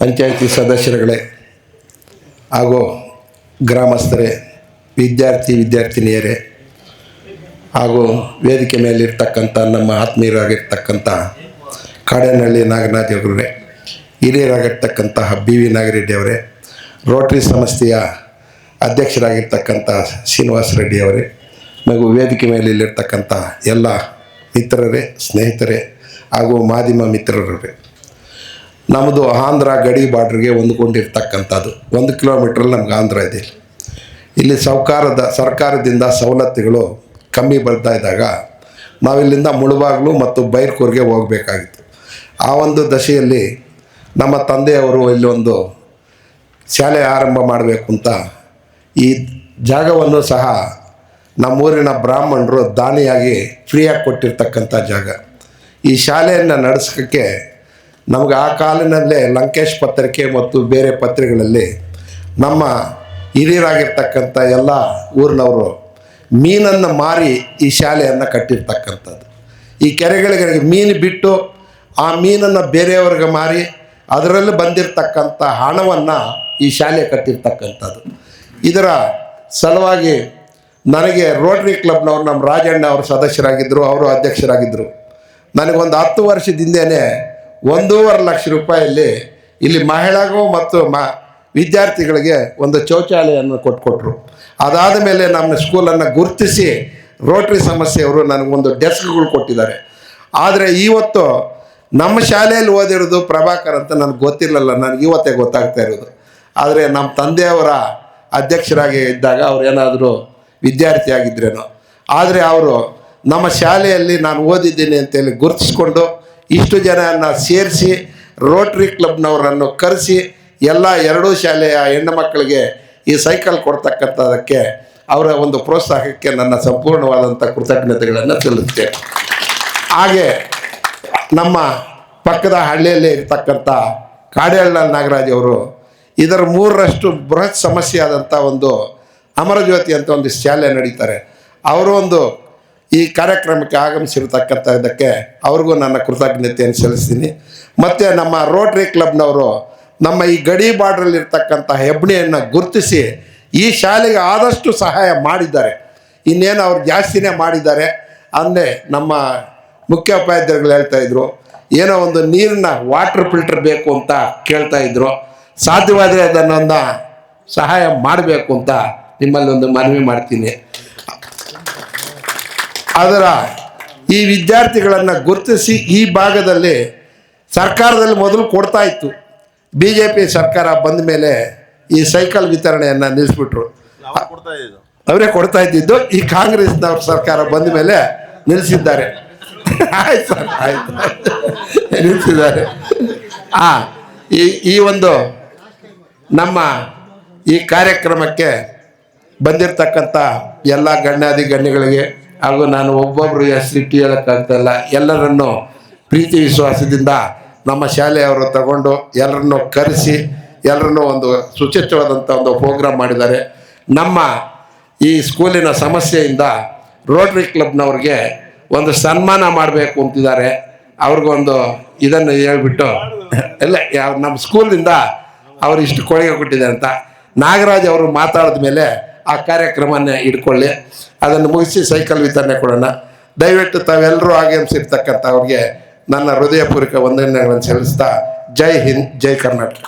ಪಂಚಾಯಿತಿ ಸದಸ್ಯರುಗಳೇ ಹಾಗೂ ಗ್ರಾಮಸ್ಥರೇ, ವಿದ್ಯಾರ್ಥಿ ವಿದ್ಯಾರ್ಥಿನಿಯರೇ ಹಾಗೂ ವೇದಿಕೆ ಮೇಲಿರ್ತಕ್ಕಂಥ ನಮ್ಮ ಆತ್ಮೀಯರಾಗಿರ್ತಕ್ಕಂಥ ಕಾಡೇನಹಳ್ಳಿ ನಾಗನಾಥ್ ಅವರೇ ಹಿರಿಯರಾಗಿರ್ತಕ್ಕಂತಹ ಬಿ ವಿ ನಾಗರೆಡ್ಡಿ ಅವರೇ, ರೋಟರಿ ಸಂಸ್ಥೆಯ ಅಧ್ಯಕ್ಷರಾಗಿರ್ತಕ್ಕಂಥ ಶ್ರೀನಿವಾಸ ರೆಡ್ಡಿ ಅವರೇ, ಹಾಗೂ ವೇದಿಕೆ ಮೇಲೆ ಇಲ್ಲಿರ್ತಕ್ಕಂಥ ಎಲ್ಲ ಮಿತ್ರರೇ, ಸ್ನೇಹಿತರೇ ಹಾಗೂ ಮಾಧ್ಯಮ ಮಿತ್ರರೇ. ನಮ್ಮದು ಆಂಧ್ರ ಗಡಿ ಬಾರ್ಡ್ರಿಗೆ ಹೊಂದ್ಕೊಂಡಿರ್ತಕ್ಕಂಥದ್ದು. ಒಂದು ಕಿಲೋಮೀಟ್ರಲ್ಲಿ ನಮ್ಗೆ ಆಂಧ್ರ ಇದೆ ಇಲ್ಲಿ. ಸರ್ಕಾರದ ಸರ್ಕಾರದಿಂದ ಸವಲತ್ತುಗಳು ಕಮ್ಮಿ ಬರ್ತಾ ಇದ್ದಾಗ ನಾವಿಲ್ಲಿಂದ ಮುಳುಬಾಗ್ಲು ಮತ್ತು ಬೈರ್ಕೂರ್ಗೆ ಹೋಗಬೇಕಾಗಿತ್ತು. ಆ ಒಂದು ದಶೆಯಲ್ಲಿ ನಮ್ಮ ತಂದೆಯವರು ಇಲ್ಲಿ ಒಂದು ಶಾಲೆ ಆರಂಭ ಮಾಡಬೇಕು ಅಂತ ಈ ಜಾಗವನ್ನು ಸಹ ನಮ್ಮೂರಿನ ಬ್ರಾಹ್ಮಣರು ದಾನಿಯಾಗಿ ಫ್ರೀಯಾಗಿ ಕೊಟ್ಟಿರ್ತಕ್ಕಂಥ ಜಾಗ. ಈ ಶಾಲೆಯನ್ನು ನಡೆಸೋಕ್ಕೆ ನಮಗೆ ಆ ಕಾಲಿನಲ್ಲೇ ಲಂಕೇಶ್ ಪತ್ರಿಕೆ ಮತ್ತು ಬೇರೆ ಪತ್ರಿಕೆಗಳಲ್ಲಿ ನಮ್ಮ ಹಿರಿಯರಾಗಿರ್ತಕ್ಕಂಥ ಎಲ್ಲ ಊರಿನವರು ಮೀನನ್ನು ಮಾರಿ ಈ ಶಾಲೆಯನ್ನು ಕಟ್ಟಿರ್ತಕ್ಕಂಥದ್ದು. ಈ ಕೆರೆಗಳಿಗೆ ಮೀನು ಬಿಟ್ಟು ಆ ಮೀನನ್ನು ಬೇರೆಯವ್ರಿಗೆ ಮಾರಿ ಅದರಲ್ಲಿ ಬಂದಿರತಕ್ಕಂಥ ಹಣವನ್ನು ಈ ಶಾಲೆ ಕಟ್ಟಿರ್ತಕ್ಕಂಥದ್ದು. ಇದರ ಸಲುವಾಗಿ ನನಗೆ ರೋಟರಿ ಕ್ಲಬ್ನವ್ರು ನಮ್ಮ ರಾಜಣ್ಣ ಅವರು ಸದಸ್ಯರಾಗಿದ್ದರು, ಅವರು ಅಧ್ಯಕ್ಷರಾಗಿದ್ದರು. ನನಗೊಂದು ಹತ್ತು ವರ್ಷದಿಂದನೇ ಒಂದೂವರೆ ಲಕ್ಷ ರೂಪಾಯಲ್ಲಿ ಇಲ್ಲಿ ಮಹಿಳೆಗೂ ಮತ್ತು ಮ ವಿದ್ಯಾರ್ಥಿಗಳಿಗೆ ಒಂದು ಶೌಚಾಲಯವನ್ನು ಕೊಟ್ಕೊಟ್ರು ಅದಾದ ಮೇಲೆ ನಮ್ಮ ಸ್ಕೂಲನ್ನು ಗುರುತಿಸಿ ರೋಟ್ರಿ ಸಮಸ್ಯೆಯವರು ನನಗೊಂದು ಡೆಸ್ಕ್ಗಳು ಕೊಟ್ಟಿದ್ದಾರೆ. ಆದರೆ ಇವತ್ತು ನಮ್ಮ ಶಾಲೆಯಲ್ಲಿ ಓದಿರೋದು ಪ್ರಭಾಕರ್ ಅಂತ ನನಗೆ ಗೊತ್ತಿರಲಿಲ್ಲ, ನನಗೆ ಇವತ್ತೇ ಗೊತ್ತಾಗ್ತಾ ಇರೋದು. ಆದರೆ ನಮ್ಮ ತಂದೆಯವರ ಅಧ್ಯಕ್ಷರಾಗಿ ಇದ್ದಾಗ ಅವ್ರು ಏನಾದರೂ ವಿದ್ಯಾರ್ಥಿ ಆಗಿದ್ರೇನೋ. ಆದರೆ ಅವರು ನಮ್ಮ ಶಾಲೆಯಲ್ಲಿ ನಾನು ಓದಿದ್ದೀನಿ ಅಂತೇಳಿ ಗುರುತಿಸ್ಕೊಂಡು ಇಷ್ಟು ಜನನ ಸೇರಿಸಿ ರೋಟ್ರಿ ಕ್ಲಬ್ನವರನ್ನು ಕರೆಸಿ ಎಲ್ಲ ಎರಡೂ ಶಾಲೆಯ ಹೆಣ್ಣು ಮಕ್ಕಳಿಗೆ ಈ ಸೈಕಲ್ ಕೊಡ್ತಕ್ಕಂಥದ್ದಕ್ಕೆ ಅವರ ಒಂದು ಪ್ರೋತ್ಸಾಹಕ್ಕೆ ನನ್ನ ಸಂಪೂರ್ಣವಾದಂಥ ಕೃತಜ್ಞತೆಗಳನ್ನು ಸಲ್ಲಿಸುತ್ತೆ ಹಾಗೆ ನಮ್ಮ ಪಕ್ಕದ ಹಳ್ಳಿಯಲ್ಲಿ ಇರ್ತಕ್ಕಂಥ ಕಾಡೇಳ್ಳ ನಾಗರಾಜ್ ಅವರು ಇದರ ಮೂರರಷ್ಟು ಬೃಹತ್ ಸಮಸ್ಯೆ ಆದಂಥ ಒಂದು ಅಮರಜ್ಯೋತಿ ಅಂತ ಒಂದು ಶಾಲೆ ನಡೀತಾರೆ. ಅವರು ಒಂದು ಈ ಕಾರ್ಯಕ್ರಮಕ್ಕೆ ಆಗಮಿಸಿರ್ತಕ್ಕಂಥ ಇದಕ್ಕೆ ಅವ್ರಿಗೂ ನನ್ನ ಕೃತಜ್ಞತೆಯನ್ನು ಸಲ್ಲಿಸ್ತೀನಿ. ಮತ್ತು ನಮ್ಮ ರೋಟ್ರಿ ಕ್ಲಬ್ನವರು ನಮ್ಮ ಈ ಗಡಿ ಬಾರ್ಡ್ರಲ್ಲಿರ್ತಕ್ಕಂಥ ಹೆಬ್ಬಣಿಯನ್ನು ಗುರುತಿಸಿ ಈ ಶಾಲೆಗೆ ಆದಷ್ಟು ಸಹಾಯ ಮಾಡಿದ್ದಾರೆ. ಇನ್ನೇನು ಅವ್ರು ಜಾಸ್ತಿನೇ ಮಾಡಿದ್ದಾರೆ ಅಂದರೆ ನಮ್ಮ ಮುಖ್ಯೋಪಾಧ್ಯಾಯರುಗಳು ಹೇಳ್ತಾ ಇದ್ರು. ಏನೋ ಒಂದು ನೀರನ್ನ ವಾಟರ್ ಫಿಲ್ಟರ್ ಬೇಕು ಅಂತ ಕೇಳ್ತಾ ಇದ್ರು. ಸಾಧ್ಯವಾದರೆ ಅದನ್ನೊಂದು ಸಹಾಯ ಮಾಡಬೇಕು ಅಂತ ನಿಮ್ಮಲ್ಲಿ ಒಂದು ಮನವಿ ಮಾಡ್ತೀನಿ. ಅದರ ಈ ವಿದ್ಯಾರ್ಥಿಗಳನ್ನು ಗುರುತಿಸಿ ಈ ಭಾಗದಲ್ಲಿ ಸರ್ಕಾರದಲ್ಲಿ ಮೊದಲು ಕೊಡ್ತಾ ಇತ್ತು. ಬಿ ಜೆ ಪಿ ಸರ್ಕಾರ ಬಂದ ಮೇಲೆ ಈ ಸೈಕಲ್ ವಿತರಣೆಯನ್ನು ನಿಲ್ಲಿಸ್ಬಿಟ್ರು ಅವರೇ ಕೊಡ್ತಾ ಇದ್ದಿದ್ದು ಈ ಕಾಂಗ್ರೆಸ್ನವ್ರ ಸರ್ಕಾರ ಬಂದ ಮೇಲೆ ನಿಲ್ಲಿಸಿದ್ದಾರೆ ಆಯ್ತು ಸರ್ ಆಯ್ತು. ನಿಲ್ಲಿಸಿದ್ದಾರೆ ಆ ಈ ಈ ಒಂದು ನಮ್ಮ ಈ ಕಾರ್ಯಕ್ರಮಕ್ಕೆ ಬಂದಿರತಕ್ಕಂಥ ಎಲ್ಲ ಗಣ್ಯಾದಿ ಗಣ್ಯಗಳಿಗೆ ಹಾಗೂ ನಾನು ಒಬ್ಬೊಬ್ಬರು ಹೆಸರಿಟ್ಟು ಹೇಳೋಕ್ಕಾಗ್ತಾಯಿಲ್ಲ ಎಲ್ಲರನ್ನು ಪ್ರೀತಿ ವಿಶ್ವಾಸದಿಂದ ನಮ್ಮ ಶಾಲೆಯವರು ತಗೊಂಡು ಎಲ್ಲರನ್ನು ಕರೆಸಿ, ಎಲ್ಲರನ್ನೂ ಒಂದು ಸುಚಿತ್ರವಾದಂಥ ಒಂದು ಪ್ರೋಗ್ರಾಮ್ ಮಾಡಿದ್ದಾರೆ. ನಮ್ಮ ಈ ಸ್ಕೂಲಿನ ಸಮಸ್ಯೆಯಿಂದ ರೋಟ್ರಿ ಕ್ಲಬ್ನವ್ರಿಗೆ ಒಂದು ಸನ್ಮಾನ ಮಾಡಬೇಕು ಅಂತಿದ್ದಾರೆ. ಅವ್ರಿಗೊಂದು ಇದನ್ನು ಹೇಳ್ಬಿಟ್ಟು ಎಲ್ಲ ನಮ್ಮ ಸ್ಕೂಲಿಂದ ಅವರು ಇಷ್ಟು ಕೊಡುಗೆ ಕೊಟ್ಟಿದೆ ಅಂತ. ನಾಗರಾಜ್ ಅವರು ಮಾತಾಡಿದ ಮೇಲೆ ಆ ಕಾರ್ಯಕ್ರಮನ ಇಟ್ಕೊಳ್ಳಿ ಅದನ್ನು ಮುಗಿಸಿ ಸೈಕಲ್ ವಿತರಣೆ ಕೊಡೋಣ. ದಯವಿಟ್ಟು ತಾವೆಲ್ಲರೂ ಆಗಮಿಸಿರ್ತಕ್ಕಂಥ ಅವ್ರಿಗೆ ನನ್ನ ಹೃದಯಪೂರ್ವಕ ವಂದನೆಗಳನ್ನು ಸಲ್ಲಿಸ್ತಾ ಜೈ ಹಿಂದ್, ಜೈ ಕರ್ನಾಟಕ.